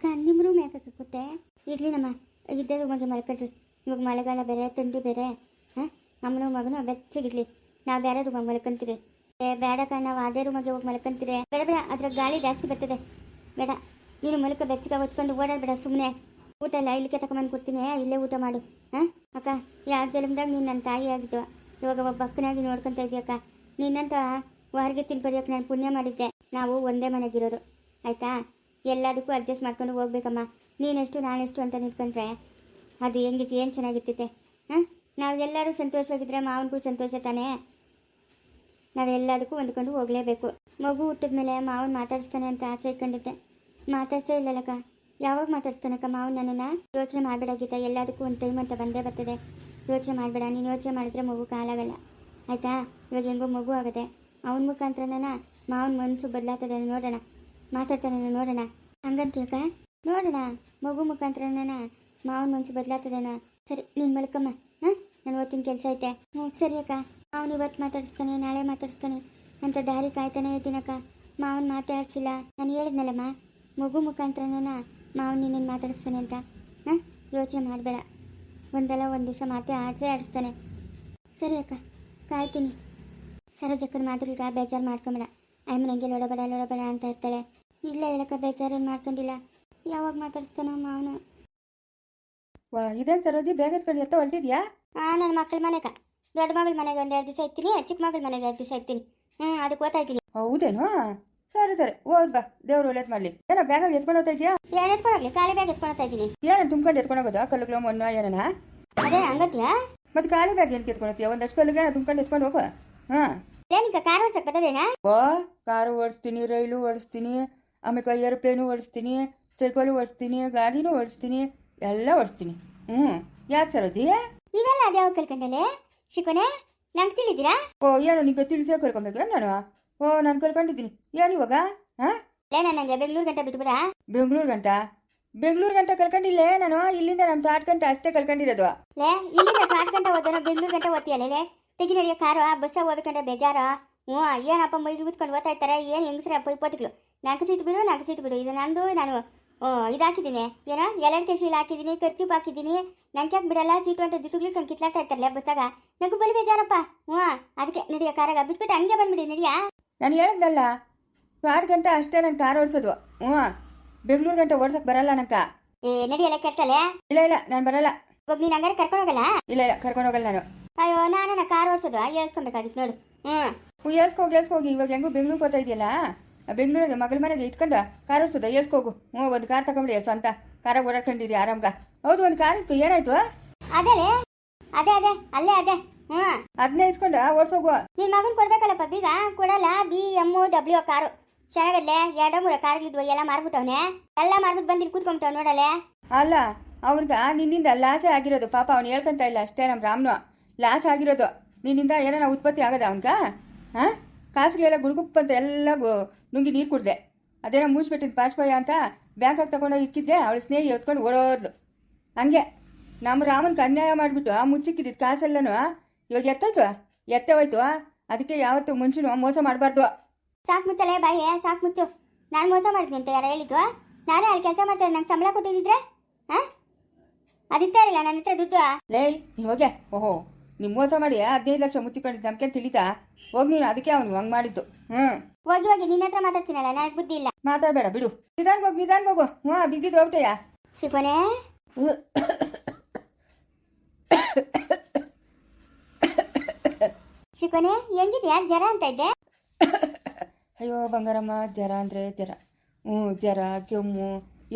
ಅಕ್ಕ ನಿಮ್ಮ ರೂಮ್ ಯಾಕೆ ಕೊಟ್ಟೆ? ಇರಲಿ ನಮ್ಮ ಇದ್ದೇ ರೂಮಾಗೆ ಮಲ್ಕೊಳ್ರಿ. ಇವಾಗ ಮಳೆಗಾಲ ಬೇರೆ, ಥಂಡಿ ಬೇರೆ. ಹಾಂ? ಅಮ್ಮನ ಮಗನು ಬೆಚ್ಚಗಿರ್ಲಿ ನಾವು ಬೇರೆ ರೂಮಾಗ ಮಲ್ಕೊಂತೀರಿ. ಏ ಬೇಡಕ್ಕ ನಾವು ಅದೇ ರೂಮಗೆ ಹೋಗಿ ಮಲ್ಕೊಂತೀರಿ. ಬೇಡ ಬೇಡ ಅದ್ರ ಗಾಳಿ ಜಾಸ್ತಿ ಬರ್ತದೆ. ಬೇಡ, ನೀನು ಮಲ್ಕ ಬೆಚ್ಚಗೆ ಹೊಚ್ಕೊಂಡು ಓಡಾಡಬೇಡ ಸುಮ್ಮನೆ ಊಟ ಎಲ್ಲ ಇಲ್ಲಿಗೆ ತಗೊಂಬಂದು ಕೊಡ್ತೀನಿ. ಇಲ್ಲೇ ಊಟ ಮಾಡು. ಹಾಂ? ಅಕ್ಕ ಯಾವ ಜನ್ಮದಾಗ ನೀನು ನನ್ನ ತಾಯಿ ಆಗಿದ್ದು ಇವಾಗ ಒಬ್ಬ ಅಕ್ಕನಾಗಿ ನೋಡ್ಕೊತಾ ಇದೀಯಕ್ಕ ನಿನ್ನಂತ ಹೊರಗೆ ತಿನ್ಬಡಿಯೋಕೆ ನಾನು ಪುಣ್ಯ ಮಾಡಿದ್ದೆ. ನಾವು ಒಂದೇ ಮನೆಗಿರೋರು ಆಯಿತಾ? ಎಲ್ಲದಕ್ಕೂ ಅಡ್ಜಸ್ಟ್ ಮಾಡ್ಕೊಂಡು ಹೋಗ್ಬೇಕಮ್ಮ. ನೀನೆಷ್ಟು, ನಾನೆಷ್ಟು ಅಂತ ನಿಂತ್ಕೊಂಡ್ರೆ ಅದು ಹೆಂಗಿತ್ತು, ಏನು ಚೆನ್ನಾಗಿರ್ತೈತೆ ಹಾಂ? ನಾವು ಎಲ್ಲರೂ ಸಂತೋಷವಾಗಿದ್ದರೆ ಮಾವನಿಗೂ ಸಂತೋಷ ತಾನೇ? ನಾವೆಲ್ಲದಕ್ಕೂ ಹೊಂದ್ಕೊಂಡು ಹೋಗಲೇಬೇಕು. ಮಗು ಹುಟ್ಟಿದ್ಮೇಲೆ ಮಾವನ್ ಮಾತಾಡಿಸ್ತಾನೆ ಅಂತ ಆಸೆ ಇಟ್ಕೊಂಡಿದ್ದೆ. ಮಾತಾಡ್ಸೇ ಇಲ್ಲಲ್ಲಕ್ಕ. ಯಾವಾಗ ಮಾತಾಡ್ಸ್ತಾನಕ್ಕ ಮಾವನ್ ನನ್ನನ್ನು? ಯೋಚನೆ ಮಾಡಬೇಡ ಎಲ್ಲದಕ್ಕೂ ಒಂದು ಟೈಮ್ ಅಂತ ಬಂದೇ ಬರ್ತದೆ. ಯೋಚನೆ ಮಾಡಬೇಡ, ನೀನು ಯೋಚನೆ ಮಾಡಿದ್ರೆ ಮಗು ಕಾಲಾಗಲ್ಲ. ಆಯಿತಾ? ಇವಾಗ ಹೆಂಗೋ ಮಗು ಆಗುತ್ತೆ ಅವನ ಮುಖಾಂತರನ ಮಾವನ ಮನಸ್ಸು ಬದಲಾಗ್ತದೆ ನೋಡೋಣ. ಮಾತಾಡ್ತಾನೆ ನೋಡೋಣ. ಹಂಗಂತೀಯಕ್ಕ ನೋಡೋಣ. ಮಗು ಮುಖಾಂತರನ ಮಾವನ ಮನಸ್ಸು ಬದಲಾಗ್ತದೇನೋ. ಸರಿ, ನೀನು ಮಲ್ಕಮ್ಮ. ಹಾಂ? ನಾನು ಓದ್ತೀನಿ ಕೆಲಸ ಐತೆ. ಹ್ಞೂ ಸರಿ ಅಕ್ಕ. ಅವನು ಇವತ್ತು ಮಾತಾಡಿಸ್ತಾನೆ, ನಾಳೆ ಮಾತಾಡಿಸ್ತಾನೆ. ಅಂತ ದಾರಿ ಕಾಯ್ತಾನೆ ಇದ್ದೀನಕ್ಕ ಮಾವನ ಮಾತಾಡ್ಸಿಲ್ಲ. ನಾನು ಹೇಳಿದ್ನಲ್ಲಮ್ಮ, ಮಗು ಮುಖಾಂತರನ ಮಾವನ್ ನಿನ್ನನ್ನು ಮಾತಾಡಿಸ್ತಾನೆ ಅಂತ. ಹಾಂ? ಯೋಚನೆ ಮಾಡಬೇಡ. ಒಂದಲ್ಲ ಒಂದು ದಿವಸ ಮಾತೇ ಆಡಿಸೇ ಆಡಿಸ್ತಾನೆ. ಸರಿ ಅಕ್ಕ, ಕಾಯ್ತೀನಿ. ಸರೋಜಕ್ಕನ ಮಾತುಗಳಿಗೆ ಬೇಜಾರು ಮಾಡ್ಕೊಂಬೇಡ. ಆಯ್ಮ ನನಗೆ ಲೊಡಬೇಡ ಲೊಡಬೇಡ ಅಂತ ಇರ್ತಾಳೆ. ಇಲ್ಲ ಹೇಳಕ್ಕ ಬೇಜಾರ ಮಾಡ್ಕೊಂಡಿಲ್ಲ. ಯಾವಾಗ ಮಾತಾಡಿಸ್ತಾನೋ ಮಾವನು ವಾ ಇದೇನು ಸರೋಜಿ ಬೇಗ ಎತ್ಕೊಂಡು ಎತ್ತ ಹೊರಟಿದ್ಯಾ? ಹಾ ನನ್ನ ಮಕ್ಕಳ ಮನೆಗ. ದೊಡ್ಡ ಮಗಳ ಮನೆಗೆ ಒಂದು ಎರಡು ದಿವಸ ಇರ್ತೀನಿ ಚಿಕ್ಕ ಮಗಳ ಮನೆಗೆ ಎರಡು ದಿವಸ ಇರ್ತೀನಿ. ಹ್ಞೂ ಅದಕ್ಕೆ ಓದ್ತಾ ಇದ್ದೀನಿ. ಹೌದೇನೋ? ಸರಿ ಸರಿ ಹೋಗ್ ಬಾ ದೇವ್ರು ಒಳ್ಳೇದು ಮಾಡ್ಲಿ. ಏನೋ ಬೇಗ ಎತ್ಕೊಂಡು ಹೋಗ್ತಾ ಇದೆಯಾ? ಏನು ಎತ್ಕೊಂಡೋಗ್ಲಿ ಖಾಲಿ ಬ್ಯಾಗ್ ಎತ್ಕೊಳ್ತಾ ಇದ್ದೀನಿ. ಏನೋ ತುಂಬ್ಕೊಂಡು ಎತ್ಕೊಂಡು ಹೋಗೋದು ಕಲ್ಲುಗಳು ಮಣ್ಣು ಏನನ? ಅದೇ ಹಂಗತ್ಯಾ? ಮತ್ತೆ ಖಾಲಿ ಬ್ಯಾಗ್ ಏನು ಎತ್ಕೊಳತ್ತೀಯ ಒಂದಷ್ಟು ಕಲ್ಲುಗಳನ್ನ ತುಂಬ್ಕೊಂಡು ಎತ್ಕೊಂಡು ಹೋಗು. ಹಾ. ಏನಿಕ ಕಾರ್ ಓಡ್ಸಕ್ ಬರ್ತದೇನಾ? ಓ ಕಾರು ಓಡಿಸ್ತೀನಿ ರೈಲು ಓಡಿಸ್ತೀನಿ. ಆಮೇಲೆ ಏರೋಪ್ಲೇನು ಓಡಿಸ್ತೀನಿ ಸೈಕಲು ಓಡಿಸ್ತೀನಿ ಗಾಡಿನೂ ಓಡಿಸ್ತೀನಿ ಎಲ್ಲ ಓಡಿಸ್ತೀನಿ. ಹ್ಞೂ. ಯಾಕೆ ಸರೋಜಿ? ಇವೆಲ್ಲ ಅದ್ಯಾವ ಕಲ್ಕೊಂಡಲೆ ಶಿಕೋನೆ ನಂಗೆ ತಿಳಿದಿರಾ? ಓ ಏನೋ ನಿಂಗೆ ತಿಳಿಸೇ ಕರ್ಕೊಬೇಕು ನಾನು? ಓ ನಾನು ಕರ್ಕೊಂಡಿದ್ದೀನಿ. ಏನು ಇವಾಗ? ಹಾಂ? ಲೇ ನನಗೆ ಬೆಂಗಳೂರು ಗಂಟೆ ಬಿಟ್ಬಿಡ ಬೆಂಗಳೂರು ಗಂಟ? ಬೆಂಗಳೂರು ಗಂಟೆ ಕರ್ಕೊಂಡಿಲ್ಲ ನಾನು? ಇಲ್ಲಿಂದ ನಮ್ಮ ತಾಟ್ ಗಂಟೆ ಅಷ್ಟೇ ಕಲ್ಕೊಂಡಿರೋದು ಲೇ ಇಲ್ಲಿಂದ ಕಾಟ್ ಗಂಟೆ ಓದೋಣ ಬೆಂಗಳೂರು ಗಂಟೆ ಓದ್ತೀಯಲ್ಲ ಲೇ ತೆಗಿ ನಡಿಯೋ ಕಾರು ಬಸ್ಸಾಗ ಓದ್ಕೊಂಡ್ರೆ ಬೇಜಾರ? ಹ್ಞೂ ಏನಪ್ಪ ಮೈಗೆ ಮುತ್ಕೊಂಡು ಓದ್ತಾ ಇರ್ತಾರೆ? ಏನು ಹೆಂಗಸ್ರ ಪೈಪೋಟಿಗಳು? ನಾಲ್ಕು ಸೀಟ್ ಬಿಡು ನಾಲ್ಕು ಸೀಟ್ ಬಿಡು. ಇದು ನಂದು ನಾನು ಇದು ಹಾಕಿದ್ದೀನಿ ಏನೋ ಎರಡು ಕೆ ಶೀಲ್ ಹಾಕಿದ್ದೀನಿ ಖರ್ಚು ಹಾಕಿದ್ದೀನಿ. ನಂಗೆ ಯಾಕೆ ಬಿಡಲ್ಲ? ಸೀಟು ಅಂತ ದುಡ್ಡುಗಳು ಕಣ್ ಕಿತ್ಲಾಡ್ತಾ ಇರ್ತಾರಲ್ಲ ಬಸ್ಸಾಗ. ನಂಗೆ ಬಲಿ ಬೇಜಾರಪ್ಪ. ಹ್ಞೂ ಅದಕ್ಕೆ ನಡಿಯ ಕಾರಾಗ. ಬಿಟ್ಬಿಟ್ಟು ಹಂಗೆ ಬಂದ್ಬಿಡಿ ನಡಿಯಾ? ನಾನು ಹೇಳಿದ್ನಲ್ಲ ಆರು ಗಂಟೆ ಅಷ್ಟೇ ನಾನು ಕಾರ್ ಓಡಿಸೋದು. ಹ್ಞೂ ಬೆಂಗಳೂರು ಗಂಟೆ ಓಡ್ಸಕ್ಕೆ ಬರಲ್ಲ ನಂಕ ಏ ನಡಿಯಲ್ಲ ಕೆಟ್ಟಲೆ? ಇಲ್ಲ ಇಲ್ಲ ನಾನು ಬರಲ್ಲ. ಒಬ್ಬ ನೀನು ಹಂಗಾರೆ ಕರ್ಕೊಂಡೋಗಲ್ಲ ಇಲ್ಲ ಇಲ್ಲ ಕರ್ಕೊಂಡು ಹೋಗಲ್ಲ ನಾನು. ಅಯ್ಯೋ ನಾನು ನನ್ನ ಕಾರ್ ಓಡಿಸೋದು. ಹೇಳ್ಸ್ಕೊಬೇಕಾಗಿತ್ತು ನೋಡು. ಹ್ಞೂ. ಹ್ಞೂ ಹೇಳ್ಸ್ಕೋಗಿ ಹೇಳ್ಸ್ಕೋಗಿ ಇವಾಗ ಹೆಂಗೂ ಬೆಂಗಳೂರಿಗೆ ಹೋಗ್ತಾ ಇದೆಯಲ್ಲ? ಬೆಂಗಳೂರಿಗೆ ಮಗಳ ಮನೆಗೆ ಇಟ್ಕೊಂಡು ಕಾರ್ ಓಡಿಸೋದು? ಹೇಳ್ಕೋಗು ಹ್ಞೂ ಒಂದು ಕಾರ್ ತಗೊಂಬಿಡಿ ಸ್ವಂತ ಕಾರ ಓಡಾಡ್ಕೊಂಡಿರಿ ಆರಾಮ್ಗ. ಹೌದು ಒಂದು ಕಾರ್ ಇತ್ತು. ಏನಾಯ್ತು? ಅದೇ ಅದೇ. ಅದೇ ಅಲ್ಲೇ ಅದೇ. ಹ್ಞೂ. ಅದನ್ನೇ ಇಸ್ಕೊಂಡು? ಓಡಿಸೋಗು. ನಿನ್ನ ಮಗನ್ ಕೊಡ್ಬೇಕಲ್ಲಪ್ಪ ಬೀಗ? ಕೊಡಲ್ಲ. B M W car. ಚೆನ್ನಾಗಲ್ಲೇ ಎರಡೋ ಮೂರ ಕಾರ್ಗಳಿದ್ವು ಎಲ್ಲ ಮಾರ್ಬಿಟ್ಟವನೆ? ಎಲ್ಲ ಮಾರ್ಬಿಟ್ಟು ಬಂದು ಇಲ್ಲಿ ಕೂತ್ಕೊಂಬಿಟ್ಟವ್ ನೋಡಲೆ ಅಲ್ಲ ಅವ್ನಿಗ ನಿನ್ನಿಂದ ಲಾಸೆ ಆಗಿರೋದು. ಪಾಪ ಅವ್ನು ಹೇಳ್ಕೊಂತ ಇಲ್ಲ ಅಷ್ಟೇ ನಮ್ಮ ರಾಮ್ನು. ಲಾಸ್ ಆಗಿರೋದು. ನಿನ್ನಿಂದ ಏನಾರ ಉತ್ಪತ್ತಿ ಆಗದ ಅವನ್ಗ? ಹಾಂ? ಕಾಸುಗಳೆಲ್ಲ ಗುಡುಗುಪ್ಪ ಅಂತ ಎಲ್ಲ ನುಂಗಿ ನೀರು ಕುಡ್ದೆ. ಅದೇನೋ ಮುಚ್ಚಿಬಿಟ್ಟಿದ್ದು ಪಾಚ್ಪಾಯ ಅಂತ ಬ್ಯಾಂಕಾಗಿ ತಗೊಂಡೋಗಿ ಇಕ್ಕಿದ್ದೆ. ಅವಳು ಸ್ನೇಹಿ ಎತ್ಕೊಂಡು ಓಡೋದ್ಲು. ಹಂಗೆ ನಮ್ಮ ರಾಮನ್ಗೆ ಅನ್ಯಾಯ ಮಾಡಿಬಿಟ್ಟು ಆ ಮುಚ್ಚಿಕ್ಕಿದ್ದು ಕಾಸೆಲ್ಲನೂ ಇವಾಗ ಎತ್ತೋಯ್ತು? ಎತ್ತೆ ಹೋಯ್ತು. ಅದಕ್ಕೆ ಯಾವತ್ತು ಮುಂಚೆ ಮೋಸ ಮಾಡಬಾರ್ದು. ಸಾಕು ಮುಚ್ಚಲೇ ಬಾಯಿ ಸಾಕು ಮುಚ್ಚು. ನಾನು ಮೋಸ ಮಾಡ್ತೀನಿ ಅಂತ ಯಾರು ಹೇಳಿದ್ವಾ? ನಾನೇ ಅಲ್ಲಿ ಕೆಲಸ ಮಾಡ್ತಾರೆ ನಂಗೆ ಸಂಬಳ ಕೊಟ್ಟಿದ್ದಿದ್ರೆ? ಹಾಂ? ಅದಿತ್ತ ಇರಲಿಲ್ಲ ನನ್ನ ಹತ್ರ ದುಡ್ಡು? ಲೇ ಹೋಗ್ಯ? ಹೋಗೆ ಓಹೋ. ನೀವು ಮೋಸ ಮಾಡಿ ಹದಿನೈದು ಲಕ್ಷ ಮುಚ್ಚಿಕೊಂಡಿದ್ದು ನಮ್ಗೆ ತಿಳಿತಾ? ಹೋಗಿ ನೀನು ಅದಕ್ಕೆ ಅವನು ಹಂಗೆ ಮಾಡಿದ್ದು. ಹ್ಞೂ ಹೋಗಿ ಹೋಗಿ ನಿನ್ನ ಹತ್ರ ಮಾತಾಡ್ತೀನಲ್ಲ ನನಗೆ ಬುದ್ಧಿ ಇಲ್ಲ. ಮಾತಾಡಬೇಡ ಬಿಡು. ನಿಧಾನ ಹೋಗು ನಿಧಾನ ಹೋಗು. ಹ್ಞೂ ಬಿದ್ದಿದ್ದು ಹೋಗ್ತಯ್ಯ ಶಿವನೇ? ಶಿವನೇ ಹೆಂಗಿದ್ಯಾ? ಜ್ವರ ಅಂತ ಇದ್ದೆ. ಅಯ್ಯೋ ಬಂಗಾರಮ್ಮ ಜರ ಅಂದರೆ ಜರ ಹ್ಞೂ ಜರ ಕೆಮ್ಮು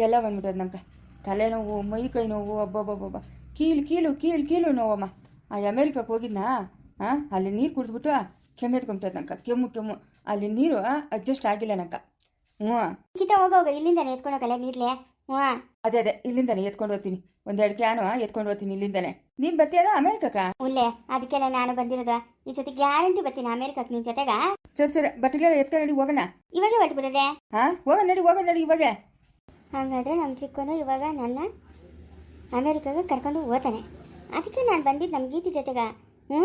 ಎಲ್ಲ ಬಂದ್ಬಿಟ್ಟದ ನಂಗೆ ತಲೆನೋವು ಮೈ ಕೈ ನೋವು ಅಬ್ಬಬ್ಬಬ್ಬ ಕೀಲು ಕೀಲು ಕೀಲು ಕೀಲು ನೋವಮ್ಮ. ಆ ಅಮೇರಿಕಕ್ಕೆ ಹೋಗಿದ್ನಾ? ಹಾಂ ಅಲ್ಲಿ ನೀರು ಕುಡಿದ್ಬಿಟ್ಟು ಕೆಮ್ಮು ಎತ್ಕೊಂಬಿಟ್ಟದ ನಂಕ ಕೆಮ್ಮು ಕೆಮ್ಮು. ಅಲ್ಲಿ ನೀರು ಅಡ್ಜಸ್ಟ್ ಆಗಿಲ್ಲ ನಂಗೆ. ಹ್ಞೂ. ಕಿತ ಹೋಗ ಇಲ್ಲಿಂದಲೇ ಇಲ್ಲಿಂದ ಎತ್ಕೊಂಡೋಗಲ್ಲ ನೀರ್ಲೆ. ಹ್ಞೂ. ಅದೇ ಅದೇ. ಇಲ್ಲಿಂದಾನೆ ಎತ್ಕೊಂಡು ಹೋಗ್ತೀನಿ. ಒಂದೆರಡು ಕ್ಯಾನು ಎತ್ಕೊಂಡು ಹೋಗ್ತೀನಿ ಇಲ್ಲಿಂದಾನೆ. ನೀನ್ ಬರ್ತೀಯಲ್ಲ ಅಮೇರಿಕಕ್ಕ? ಉಲ್ಲೇ ಅದಕ್ಕೆಲ್ಲ ನಾನು ಬಂದಿರೋದು. ಈ ಸತಿ ಗ್ಯಾರಂಟಿ ಬರ್ತೀನಿ ಅಮೇರಿಕಕ್ಕೆ ನಿನ್ ಜೊತೆಗ. ಸರಿ ಸರಿ. ಬಟ್ಟೆಗೆಲ್ಲ ಎತ್ಕೊಂಡು ನಡಿ ಹೋಗೋಣ. ಇವಾಗೆ ಹೊರಟ್ಬಿಡದೆ? ಹಾಂ ಹೋಗೋಣ ನಡಿ ಹೋಗೋಣ ನಡಿ ಇವಾಗ. ಹಾಗಾದ್ರೆ ನಮ್ಮ ಚಿಕ್ಕನು ಇವಾಗ ನನ್ನ ಅಮೇರಿಕಾಗೆ ಕರ್ಕೊಂಡು ಹೋಗ್ತಾನೆ. ಅದಕ್ಕೆ ನಾನು ಬಂದಿದ್ದು ನಮ್ಮ ಗೀತಿ ಜೊತೆಗ. ಹ್ಞೂ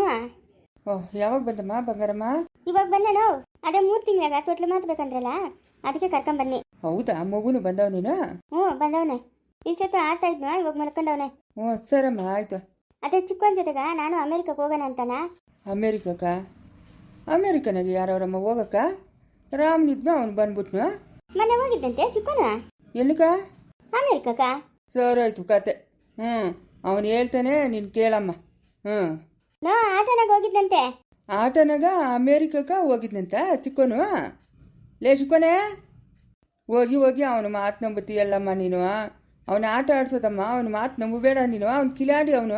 ಓ ಯಾವಾಗ ಬಂದಮ್ಮ ಬಂಗಾರಮ್ಮ? ಇವಾಗ ನೋವು ಅದೇ ಮೂರು ತಿಂಗಳಾಗ ತೊಟ್ಲು ಮಾತು ಅದಕ್ಕೆ ಅದಕ್ಕೆ ಕರ್ಕೊಂಬನ್ನಿ ಹೌದಾ? ಮಗುನು ಬಂದವ ನೀನು? ಹ್ಞೂ ಬಂದವನೆ. ಇಷ್ಟೊತ್ತು ಆಡ್ತಾ ಇದ್ನ? ಇವಾಗ ಮಲ್ಕೊಂಡವನೆ. ಹ್ಞೂ ಸರಮ್ಮ ಆಯಿತು. ಅದೇ ಚಿಕ್ಕವನ ಜೊತೆಗ ನಾನು ಅಮೆರಿಕಕ್ಕೆ ಹೋಗೋಣ ಅಂತಾನ? ಅಮೇರಿಕಕ್ಕ? ಅಮೇರಿಕನಾಗೆ ಯಾರವರಮ್ಮ ಹೋಗಕ್ಕ? ರಾಮ್ನಿದ್ನು ಅವನು ಬಂದ್ಬಿಟ್ನ? ಮನೆ ಹೋಗಿದ್ದಂತೆ ಚಿಕ್ಕವನ? ಎಲ್ಲಿಕ ಅಮೇರಿಕಕ್ಕ? ಆಯ್ತು ಕತೆ. ಹ್ಞೂ ಅವನು ಹೇಳ್ತಾನೆ ನೀನು ಕೇಳಮ್ಮ. ಹ್ಞೂ. ನೋ ಆಟೋನಾಗ ಹೋಗಿದ್ದಂತೆ ಆಟನಾಗ ಅಮೇರಿಕಕ್ಕ ಹೋಗಿದ್ನಂತ ಚಿಕ್ಕೋನು. ಲೇ ಚಿಕ್ಕೋನೆ ಹೋಗಿ ಹೋಗಿ ಅವನ ಮಾತು ನಂಬುತ್ತೀಯಲ್ಲಮ್ಮ ನೀನು. ಅವನ ಆಟ ಆಡ್ಸೋದಮ್ಮ ಅವನ ಮಾತು ನಂಬಬೇಡ ನೀನು. ಅವ್ನು ಕಿಲಾಡಿ ಅವನು.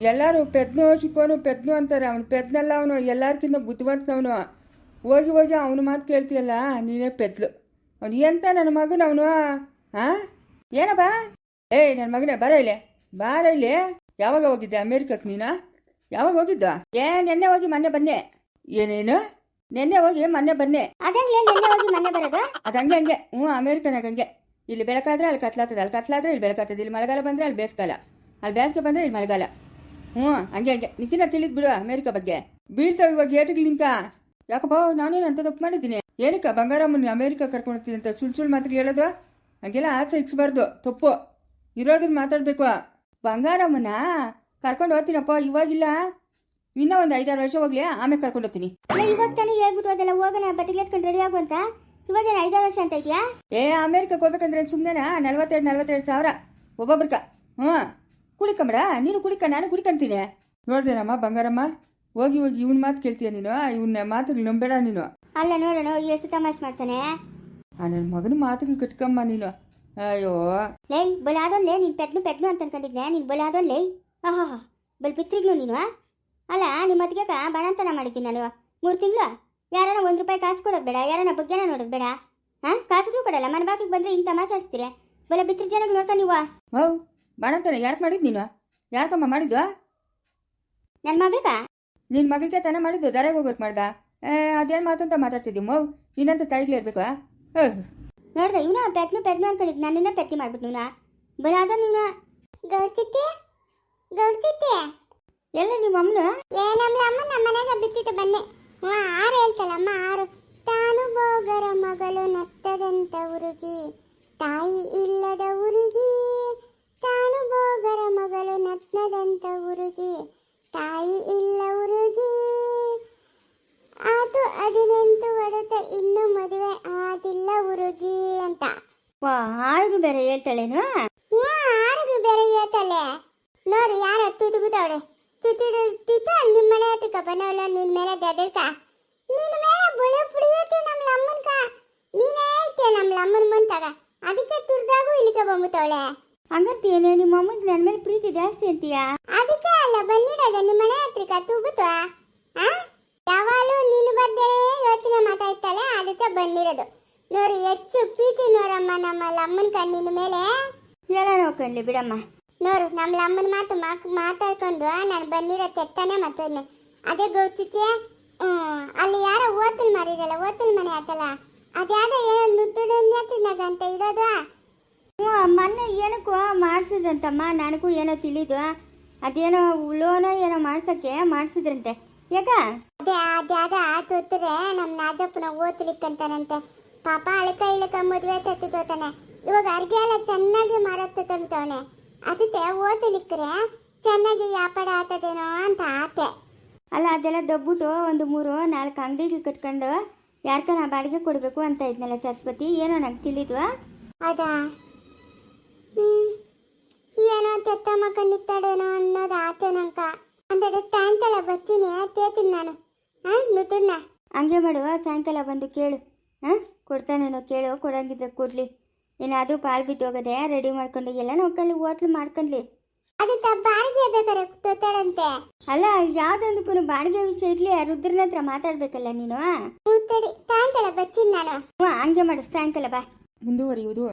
ಎಲ್ಲರೂ ಪೆದ್ನು ಚಿಕ್ಕೋನು ಪೆದ್ನು ಅಂತಾರೆ. ಅವನು ಪೆದ್ನಲ್ಲ ಅವನು ಎಲ್ಲಾರ್ಕಿಂತ ಬುದ್ಧಿವಂತನವನು. ಹೋಗಿ ಹೋಗಿ ಅವನ ಮಾತು ಕೇಳ್ತೀಯಲ್ಲ ನೀನೇ ಪೆದ್ಲು. ಅವನು ಎಂತ ನನ್ನ ಮಗನ ಅವನು ಹಾಂ ಏನಪ್ಪ? ಏಯ್ ನನ್ನ ಮಗನೇ ಬರೋ ಇಲ್ಲಿ. ಬಾರ ಇಲ್ಲಿ. ಯಾವಾಗ ಹೋಗಿದ್ದೆ ಅಮೇರಿಕಕ್ಕೆ ನೀನು? ಯಾವಾಗ ಹೋಗಿದ್ದ? ಏ ನೆನ್ನೆ ಹೋಗಿ ಮೊನ್ನೆ ಬಂದೆ ಏನೇನು? ನೆನ್ನೆ ಹೋಗಿ ಮೊನ್ನೆ ಬಂದೆ ಅದಂಗೆ ನಿನ್ನೆ ಹೋಗಿ ಮೊನ್ನೆ ಬರೋದು? ಅದು ಹಂಗೆ ಹಂಗೆ. ಹ್ಞೂ ಅಮೇರಿಕನಾಗ ಹಂಗೆ. ಇಲ್ಲಿ ಬೆಳಕಾದ್ರೆ ಅಲ್ಲಿ ಕತ್ಲಾತದೆ ಅಲ್ಲಿ ಕತ್ಲಾದ್ರೆ ಇಲ್ಲಿ ಬೆಳಕಾತದೆ ಇಲ್ಲಿ ಮಳೆಗಾಲ ಬಂದರೆ ಅಲ್ಲಿ ಬೇಸಿಗೆಗಾಲ ಅಲ್ಲಿ ಬೇಸಿಗೆ ಬಂದರೆ ಇಲ್ಲಿ ಮಳೆಗಾಲ. ಹ್ಞೂ ಹಂಗೆ ಹಂಗೆ. ನಿಕ್ಕಿನ ತಿಳಿದು ಬಿಡು ಅಮೇರಿಕ ಬಗ್ಗೆ. ಬೀಳ್ತಾವ ಇವಾಗ ಏಟಿಗೆ ನಿಂಕ ಯಾಕಪ್ಪ ನಾನೇನು ಅಂತ ತಪ್ಪು ಮಾಡಿದ್ದೀನಿ? ಏನಕ್ಕ ಬಂಗಾರಮ್ಮನ ಅಮೇರಿಕ ಕರ್ಕೊಂಡು ಹೋಗ್ತೀನಿ ಅಂತ ಸುಳ್ಳು ಸುಳ್ಳು ಮಾತ್ರ ಹೇಳೋದು? ಹಂಗೆಲ್ಲ ಆಸೆ ಇಕ್ಸ್ಬಾರ್ದು. ತಪ್ಪು. ಇರೋದನ್ನ ಮಾತಾಡಬೇಕು. ಬಂಗಾರಮ್ಮನ ಕರ್ಕೊಂಡು ಹೋಗ್ತೀನಪ್ಪ ಇವಾಗಿಲ್ಲ. ಇನ್ನೂ ಒಂದು ಐದಾರು ವರ್ಷ ಹೋಗ್ಲಿ ಆಮೇಲೆ ಕರ್ಕೊಂಡು ಹೋಗ್ತೀನಿ. ಅಲ್ಲ ಇವಾಗ ತಾನೇ ಹೇಳ್ಬಿಟ್ಟು ಅದೆಲ್ಲ ಹೋಗೋಣ ಬಟ್ಟೆಗೆ ಎತ್ಕೊಂಡು ರೆಡಿ ಆಗೋ ಅಂತ. ಇವಾಗೇನು ಐದಾರು ವರ್ಷ ಅಂತ ಇದೆಯಾ? ಏ ಅಮೇರಿಕಕ್ಕೆ ಹೋಗ್ಬೇಕಂದ್ರೆ ಸುಮ್ಮನೆನಾ ನಲ್ವತ್ತೆರಡು ನಲ್ವತ್ತೆರಡು ಸಾವಿರ. ಒಬ್ಬೊಬ್ರಕ. ಹ್ಞೂ. ಕುಡಿಕಂಬೇಡ ನೀನು ಕುಡಿಕ ನಾನು ಕುಡಿಕಂತೀನಿ ನೋಡ್ದೇನಮ್ಮ ಬಂಗಾರಮ್ಮ ಹೋಗಿ ಹೋಗಿ ಇವನ್ ಮಾತು ಕೇಳ್ತೀಯ ನೀನು? ಇವನ್ನ ಮಾತುಗಳು ನಂಬೇಡ ನೀನು. ಅಲ್ಲ ನೋಡೋಣ ಎಷ್ಟು ತಮಾಷೆ ಮಾಡ್ತಾನೆ. ಆ ನನ್ನ ಮಗನ ಮಾತುಗಳು ಕಟ್ಕಮ್ಮ ನೀನು. ಅಯ್ಯೋ. ಲೇ ಬಲ್ ಆದೋನ್ಲೇ ನೀನು ಪೆದ್ನು ಪೆದ್ನು ಅಂತ ಅನ್ಕೊಂಡಿದ್ದೆ ನೀನು ಬಲ್ ಲೇ. ಆಹಾ ಬಲ್ ಪಿತ್ರಿಗ್ಲು ನೀನು ಅಲ್ಲ ನಿಮ್ಮ ಅತ್ತಿಗೆಕ ಬಣಂತನ ಮಾಡಿದ್ದೀನಿ ನಾನು. ಮೂರು ತಿಂಗಳು? ಯಾರನ್ನ ಒಂದು ರೂಪಾಯಿ ಕಾಸು ಕೊಡೋದು ಬೇಡ ಯಾರನ್ನ ಬಗ್ಗೆನ ನೋಡೋದು ಬೇಡ. ಹಾಂ ಕಾಸುಗಳು ಕೊಡಲ್ಲ ಮನೆ ಬಾಗಿಲಿಗೆ ಬಂದರೆ ಹಿಂಗೆ ತಮಾಷೆ ಆಡಿಸ್ತೀರಿ ಬಲ ಬಿತ್ರಿ ಜನಗಳು ನೋಡ್ತಾ ನೀವು. ಹೌ ಬಣಂತನ ಯಾಕೆ ಮಾಡಿದ್ ನೀನು? ಯಾಕಮ್ಮ ಮಾಡಿದ್ವಾ ನನ್ನ ಮಗಳಿಗ? ನಿನ್ನ ಮಗಳಿಗೆ ತನ ಮಾಡಿದ್ದು ದರೆಗೆ ಹೋಗೋಕೆ ಮಾಡ್ದ? ಏ ಅದೇನು ಮಾತಂತ ಮಾತಾಡ್ತಿದ್ದೀವಿ ಮೌ? ನೀನಂತ ತಾಯಿಗ್ಲಿ ಇರ್ಬೇಕು ಹ್ಞೂ ನೋಡ್ದೆ ಇವನ ಪೆದ್ನು ಪೆದ್ನು ಅನ್ಕೊಂಡಿದ್ದು ನನ್ನನ್ನ ಪೆತ್ತಿ ಮಾಡ್ಬಿಟ್ಟು ನೀವ್ನ. ಬರಾದ ನೀವ್ನ? ಗೌಡ್ತಿತ್ತೆ ಗೌಡ್ತಿತ್ತೆ ಎಲ್ಲ ನಿಮ್ಮ ಅಮ್ಮನ ಏ ನಮ್ಮ ಅಮ್ಮ ನಮ್ಮ ಮನೆಗೆ ಬಿತ್ತಿತ್ತು ಬನ್ನಿ. ಹ್ಞೂ ಆರು ಹೇಳ್ತಲ್ಲಮ್ಮ ಆರು ತಾನು ಬೋಗರ ಮಗಳು ನತ್ತದಂತ ಉರುಗಿ ತಾಯಿ ಇಲ್ಲದ ಉರುಗಿ ತಾನು ಬೋಗರ ಮಗಳು ನತ್ನದಂತ ಉರುಗಿ ತಾಯಿ ಇಲ್ಲ ಉರುಗಿ ಆತು ಹದಿನೆಂಟು ಹೊಡೆತ ಇನ್ನು ಮದುವೆ ಆದಿಲ್ಲ ಉರುಗಿ ಅಂತ ವಾ ಆಳಿದು ಬೇರೆ ಹೇಳ್ತಾಳೇನು? ಆರದು ಬೇರೆ ಹೇಳ್ತಾಳೆ. ನೋಡಿ ಯಾರ ತುತು ಬಿದ್ದವಳೆ ತುತಿಡು ನಿಮ್ಮ ಮನೆ ಹತ್ತಿಕ ಬನ್ನವಲ್ಲ ನಿನ್ ಮೇಲೆ ದೆದಳ್ಕ ನಿನ್ನ ಮೇಲೆ ಬುಳಿ ಪುಡಿಯತ್ತೆ ನಮ್ಮ ಅಮ್ಮನ್ಕ ನೀನೇ ಐತೆ ನಮ್ಮ ಅಮ್ಮನ ಮುಂತಾಗ ಅದಕ್ಕೆ ತುರ್ದಾಗೂ ಇಲ್ಲಿಗೆ ಬಂದ್ಬಿಟ್ಟವಳೆ. ಹಂಗಂತೀಯೇನೆ ನಿಮ್ಮ ಅಮ್ಮನಿಗೆ ನನ್ನ ಮೇಲೆ ಪ್ರೀತಿ ಜಾಸ್ತಿ ಅಂತೀಯಾ? ಅದಕ್ಕೆ ಅಲ್ಲ ಬಂದಿರೋದು ನಿಮ್ಮ ಮನೆ ಹತ್ರಕ ತೂಗುತ್ತ ಆ? ಯಾವಾಗಲೂ ನೀನು ಬರ್ದೇನೆ ಯೋಚನೆ ಮಾತಾಡ್ತಾಳೆ ಅದಕ್ಕೆ ಬಂದಿರೋದು. ನೋಡಿ ಹೆಚ್ಚು ಪ್ರೀತಿ ನೋಡಮ್ಮ ನಮ್ಮ ಅಮ್ಮನ ಕಣ್ಣಿನ ಮೇಲೆ. ಎಲ್ಲ ನೋಡ್ಕೊಂಡ್ಲಿ ಬಿಡಮ್ಮ. ನೋಡು ನಮ್ಮ ಲಮ್ಮನ ಮಾತು ಮಾಕ್ ಮಾತಾಡ್ಕೊಂಡು ನಾನು ಬಂದಿರೋ ತೆತ್ತಾನೆ ಮತ್ತೊಂದು ಅದೇ ಗೌಚಿಚೆ ಹ್ಮ್ ಅಲ್ಲಿ ಯಾರೋ ಓತಲ್ ಮಾರಿರಲ್ಲ ಓತಲ್ ಮನೆ ಆತಲ್ಲ. ಅದ್ಯಾದ ಏನೋ ನುತ್ತುಡನ್ಯಾತಿನಾಗ ಅಂತ ಇಡೋದು. ಹ್ಞೂ ಮೊನ್ನೆ ಏನಕ್ಕೂ ಮಾಡಿಸಿದ್ರಂತಮ್ಮ ನನಗೂ ಏನೋ ತಿಳಿದು. ಅದೇನೋ ಲೋನೋ ಏನೋ ಮಾಡ್ಸೋಕ್ಕೆ ಮಾಡಿಸಿದ್ರಂತೆ. ಯಾಕ? ಅದೇ ಅದ್ಯಾದ ಹೊತ್ತರೆ ನಮ್ಮ ನಾಜಪ್ಪನ ಓದ್ಲಿಕ್ಕಂತಾನಂತೆ. ಪಾಪ ಅಳಕ ಇಳಕ ಮದುವೆ ತತ್ತಿತೋತಾನೆ ಇವಾಗ ಅರ್ಗೆ ಎಲ್ಲ ಚೆನ್ನಾಗಿ ಮಾರತ್ತ ತಂಬಿತವನೆ ಅದಕ್ಕೆ ಓದಲಿಕ್ಕರೆ ಚೆನ್ನಾಗಿ ವ್ಯಾಪಾರ ಆತದೇನೋ ಅಂತ ಆತೆ. ಅಲ್ಲ ಅದೆಲ್ಲ ದಬ್ಬಿಟ್ಟು ಒಂದು ಮೂರು ನಾಲ್ಕು ಅಂಗಡಿಗಳು ಕಟ್ಕೊಂಡು ಯಾರ್ಕನ ನಾ ಬಾಡಿಗೆ ಕೊಡಬೇಕು ಅಂತ ಇದ್ನಲ್ಲ ಸರಸ್ವತಿ? ಏನೋ ನಂಗೆ ತಿಳಿದ್ವಾ? ಅದಾ? ಹ್ಞೂ ಏನೋ ತೆತ್ತಮ್ಮ ಕಣ್ಣಿತ್ತಾಡೇನೋ ಅನ್ನೋದು ಆತೆ ನಂಕ ಅಂದರೆ ಸಾಯಂಕಾಲ ಬರ್ತೀನಿ ತೇತೀನಿ ನಾನು. ಹಾಂ ನುತನ್ನ ಹಂಗೆ ಮಾಡು ಸಾಯಂಕಾಲ ಬಂದು ಕೇಳು. ಹಾಂ? ಕೊಡ್ತಾನೇನೋ ಕೇಳೋ ಕೊಡಂಗಿದ್ರೆ ಕೊಡ್ಲಿ. ಏನಾದ್ರೂ ಪಾಳು ಬಿದ್ದು ಹೋಗದೆ ರೆಡಿ ಮಾಡ್ಕೊಂಡು ಎಲ್ಲ ನೋಡ್ಕೊಳ್ಳಿ ಹೋಟ್ಲು ಮಾಡ್ಕೊಂಡ್ಲಿ. ಅದಕ್ಕೆ ಬಾಡಿಗೆ ಬೇಕಾದ್ರೆ ತೊತ್ತಾಳಂತೆ ಅಲ್ಲ ಯಾವ್ದೊಂದಕ್ಕೂ ಬಾಡಿಗೆ ವಿಷಯ ಇರ್ಲಿ ರುದ್ರನ ಹತ್ರ ಮಾತಾಡ್ಬೇಕಲ್ಲ ನೀನು? ಮುತ್ತಡಿ ಸಾಯಂಕಾಲ ಬರ್ತೀನಿ ನಾನು. ಹ್ಞೂ ಹಂಗೆ ಮಾಡು ಸಾಯಂಕಾಲ ಬಾ. ಮುಂದುವರಿಯುವುದು.